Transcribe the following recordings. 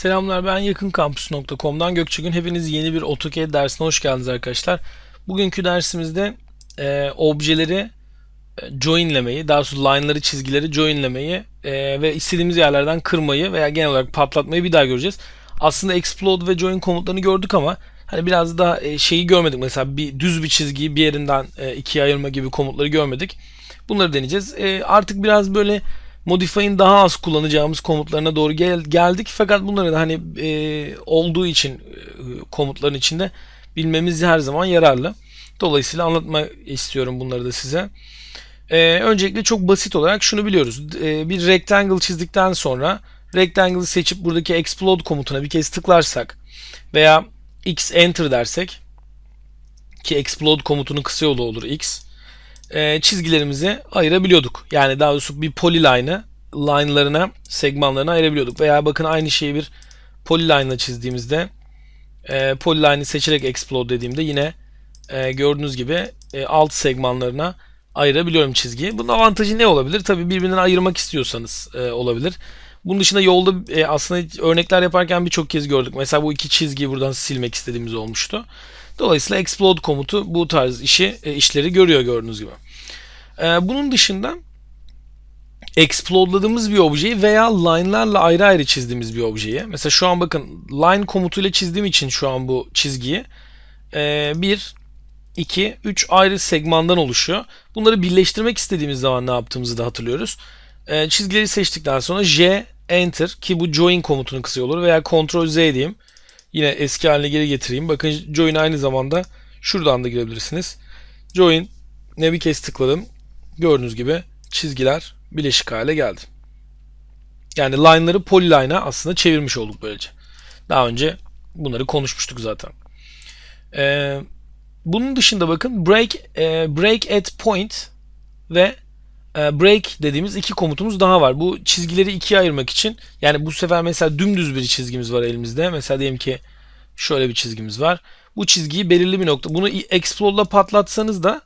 Selamlar ben yakınkampüs.com'dan Gökçegün. Hepiniz yeni bir AutoCAD dersine hoş geldiniz arkadaşlar. Bugünkü dersimizde e, objeleri e, joinlemeyi, daha sonra line'ları, çizgileri joinlemeyi e, ve istediğimiz yerlerden kırmayı veya genel olarak patlatmayı bir daha göreceğiz. Aslında explode ve join komutlarını gördük ama hani biraz daha e, şeyi görmedik. Mesela bir düz bir çizgiyi bir yerinden e, ikiye ayırma gibi komutları görmedik. Bunları deneyeceğiz. E, artık biraz böyle Modify'in daha az kullanacağımız komutlarına doğru gel- geldik. Fakat bunları da hani e, olduğu için e, komutların içinde bilmemiz her zaman yararlı. Dolayısıyla anlatma istiyorum bunları da size. E, öncelikle çok basit olarak şunu biliyoruz. E, bir rectangle çizdikten sonra rectangle'ı seçip buradaki explode komutuna bir kez tıklarsak veya x enter dersek ki explode komutunun kısa yolu olur x e, çizgilerimizi ayırabiliyorduk. Yani daha doğrusu bir polyline'ı line'larına, segmanlarına ayırabiliyorduk. Veya bakın aynı şeyi bir polyline'la çizdiğimizde e, polyline'ı seçerek explode dediğimde yine e, gördüğünüz gibi e, alt segmanlarına ayırabiliyorum çizgiyi. Bunun avantajı ne olabilir? Tabii birbirinden ayırmak istiyorsanız e, olabilir. Bunun dışında yolda e, aslında örnekler yaparken birçok kez gördük. Mesela bu iki çizgiyi buradan silmek istediğimiz olmuştu. Dolayısıyla explode komutu bu tarz işi e, işleri görüyor gördüğünüz gibi. E, bunun dışında explode'ladığımız bir objeyi veya line'larla ayrı ayrı çizdiğimiz bir objeyi. Mesela şu an bakın line komutuyla çizdiğim için şu an bu çizgiyi e, bir, iki, üç ayrı segmandan oluşuyor. Bunları birleştirmek istediğimiz zaman ne yaptığımızı da hatırlıyoruz. E, çizgileri seçtikten sonra J Enter ki bu join komutunun kısa olur veya Ctrl Z diyeyim. Yine eski haline geri getireyim. Bakın join aynı zamanda şuradan da girebilirsiniz. Join ne bir kez tıkladım. Gördüğünüz gibi çizgiler bileşik hale geldi. Yani line'ları polyline'a aslında çevirmiş olduk böylece. Daha önce bunları konuşmuştuk zaten. Ee, bunun dışında bakın break e, break at point ve break dediğimiz iki komutumuz daha var. Bu çizgileri ikiye ayırmak için yani bu sefer mesela dümdüz bir çizgimiz var elimizde. Mesela diyelim ki şöyle bir çizgimiz var. Bu çizgiyi belirli bir nokta. Bunu explode'la patlatsanız da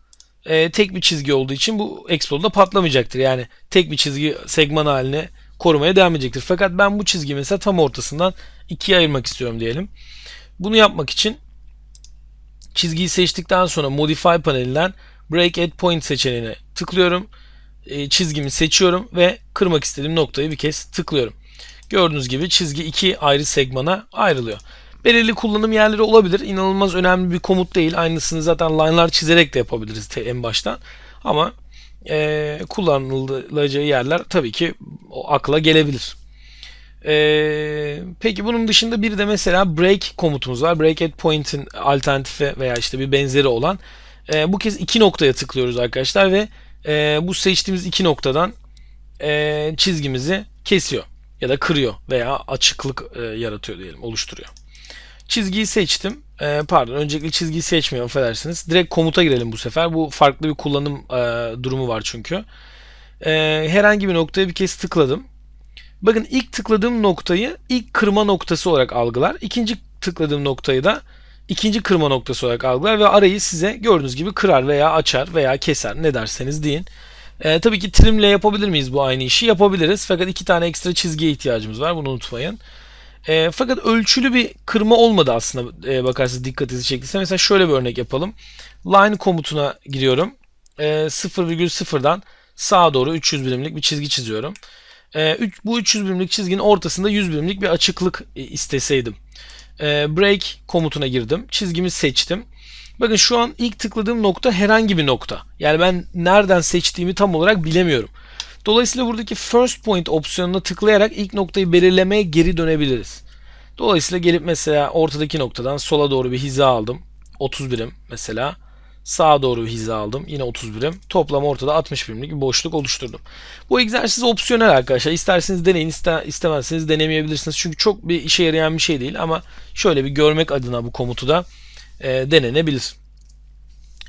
e, tek bir çizgi olduğu için bu explode'da patlamayacaktır. Yani tek bir çizgi segman haline korumaya devam edecektir. Fakat ben bu çizgiyi mesela tam ortasından ikiye ayırmak istiyorum diyelim. Bunu yapmak için çizgiyi seçtikten sonra Modify panelinden Break at Point seçeneğine tıklıyorum. E, çizgimi seçiyorum ve kırmak istediğim noktayı bir kez tıklıyorum. Gördüğünüz gibi çizgi iki ayrı segmana ayrılıyor. Belirli kullanım yerleri olabilir. İnanılmaz önemli bir komut değil. Aynısını zaten line'lar çizerek de yapabiliriz en baştan. Ama e, kullanılacağı yerler tabii ki o akla gelebilir. E, peki bunun dışında bir de mesela break komutumuz var. Break at point'in alternatifi veya işte bir benzeri olan. E, bu kez iki noktaya tıklıyoruz arkadaşlar ve e, bu seçtiğimiz iki noktadan e, çizgimizi kesiyor ya da kırıyor veya açıklık e, yaratıyor diyelim, oluşturuyor. Çizgiyi seçtim. E, pardon, öncelikle çizgiyi seçmiyorum affedersiniz. Direkt komuta girelim bu sefer. Bu farklı bir kullanım e, durumu var çünkü. E, herhangi bir noktaya bir kez tıkladım. Bakın ilk tıkladığım noktayı ilk kırma noktası olarak algılar. İkinci tıkladığım noktayı da ikinci kırma noktası olarak algılar ve arayı size gördüğünüz gibi kırar veya açar veya keser ne derseniz deyin. Ee, tabii ki trimle yapabilir miyiz bu aynı işi? Yapabiliriz. Fakat iki tane ekstra çizgiye ihtiyacımız var. Bunu unutmayın. E, fakat ölçülü bir kırma olmadı aslında e, bakarsanız dikkatinizi çektiyse. Mesela şöyle bir örnek yapalım. Line komutuna giriyorum. E, 0,0'dan sağa doğru 300 birimlik bir çizgi çiziyorum. E, bu 300 birimlik çizginin ortasında 100 birimlik bir açıklık e, isteseydim. E, break komutuna girdim. Çizgimi seçtim. Bakın şu an ilk tıkladığım nokta herhangi bir nokta. Yani ben nereden seçtiğimi tam olarak bilemiyorum. Dolayısıyla buradaki first point opsiyonuna tıklayarak ilk noktayı belirlemeye geri dönebiliriz. Dolayısıyla gelip mesela ortadaki noktadan sola doğru bir hiza aldım. 30 birim mesela. Sağa doğru bir hiza aldım. Yine 30 birim. Toplam ortada 60 birimlik bir boşluk oluşturdum. Bu egzersiz opsiyonel arkadaşlar. İsterseniz deneyin, iste, istemezseniz denemeyebilirsiniz. Çünkü çok bir işe yarayan bir şey değil ama şöyle bir görmek adına bu komutu da e, denenebilir.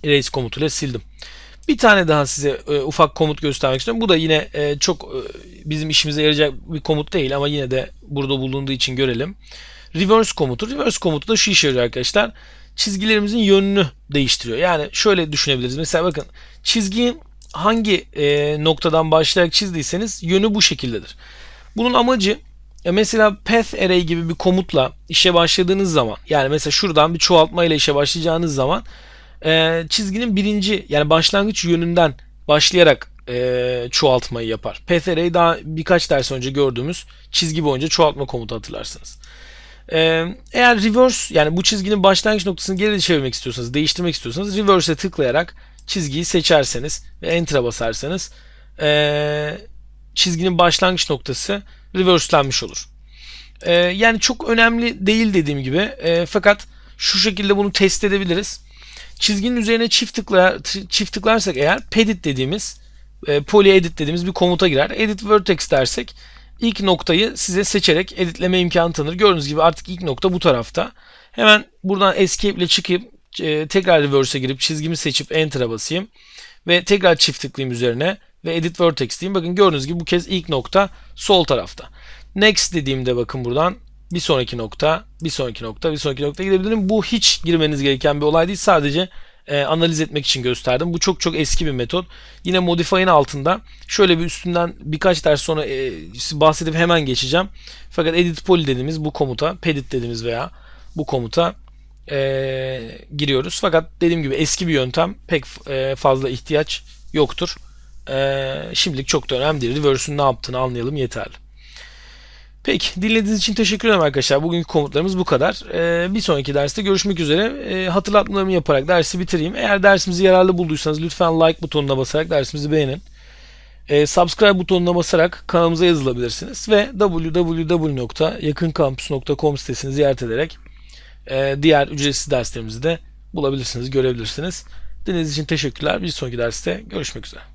Erase komutuyla sildim. Bir tane daha size e, ufak komut göstermek istiyorum. Bu da yine e, çok e, bizim işimize yarayacak bir komut değil ama yine de burada bulunduğu için görelim. Reverse komutu. Reverse komutu da şu işe yarıyor arkadaşlar. Çizgilerimizin yönünü değiştiriyor. Yani şöyle düşünebiliriz. Mesela bakın çizgiyi hangi e, noktadan başlayarak çizdiyseniz yönü bu şekildedir. Bunun amacı e, mesela path array gibi bir komutla işe başladığınız zaman yani mesela şuradan bir çoğaltma ile işe başlayacağınız zaman e, çizginin birinci yani başlangıç yönünden başlayarak e, çoğaltmayı yapar. Path array daha birkaç ders önce gördüğümüz çizgi boyunca çoğaltma komutu hatırlarsınız. E, eğer reverse yani bu çizginin başlangıç noktasını geri çevirmek istiyorsanız, değiştirmek istiyorsanız reverse'e tıklayarak çizgiyi seçerseniz ve enter'a basarsanız e, çizginin başlangıç noktası reverse'lenmiş olur. E, yani çok önemli değil dediğim gibi e, fakat şu şekilde bunu test edebiliriz. Çizginin üzerine çift tıklar çift tıklarsak eğer pedit dediğimiz e, poly edit dediğimiz bir komuta girer. Edit vertex dersek ilk noktayı size seçerek editleme imkanı tanır. Gördüğünüz gibi artık ilk nokta bu tarafta. Hemen buradan escape ile çıkıp e, tekrar reverse'e girip çizgimi seçip enter'a basayım ve tekrar çift tıklayayım üzerine ve edit vertex diyeyim. Bakın gördüğünüz gibi bu kez ilk nokta sol tarafta. Next dediğimde bakın buradan bir sonraki nokta, bir sonraki nokta, bir sonraki nokta gidebilirim. Bu hiç girmeniz gereken bir olay değil. Sadece e, analiz etmek için gösterdim. Bu çok çok eski bir metot. Yine Modify'ın altında şöyle bir üstünden birkaç ders sonra e, bahsedip hemen geçeceğim. Fakat edit poly dediğimiz bu komuta, pedit dediğimiz veya bu komuta e, giriyoruz. Fakat dediğim gibi eski bir yöntem pek e, fazla ihtiyaç yoktur. E, şimdilik çok da önemli değil. Reverse'ün ne yaptığını anlayalım yeterli. Peki dinlediğiniz için teşekkür ederim arkadaşlar. Bugünkü komutlarımız bu kadar. Ee, bir sonraki derste görüşmek üzere. Ee, hatırlatmalarımı yaparak dersi bitireyim. Eğer dersimizi yararlı bulduysanız lütfen like butonuna basarak dersimizi beğenin. Ee, subscribe butonuna basarak kanalımıza yazılabilirsiniz. Ve www.yakınkampüs.com sitesini ziyaret ederek e, diğer ücretsiz derslerimizi de bulabilirsiniz, görebilirsiniz. Dinlediğiniz için teşekkürler. Bir sonraki derste görüşmek üzere.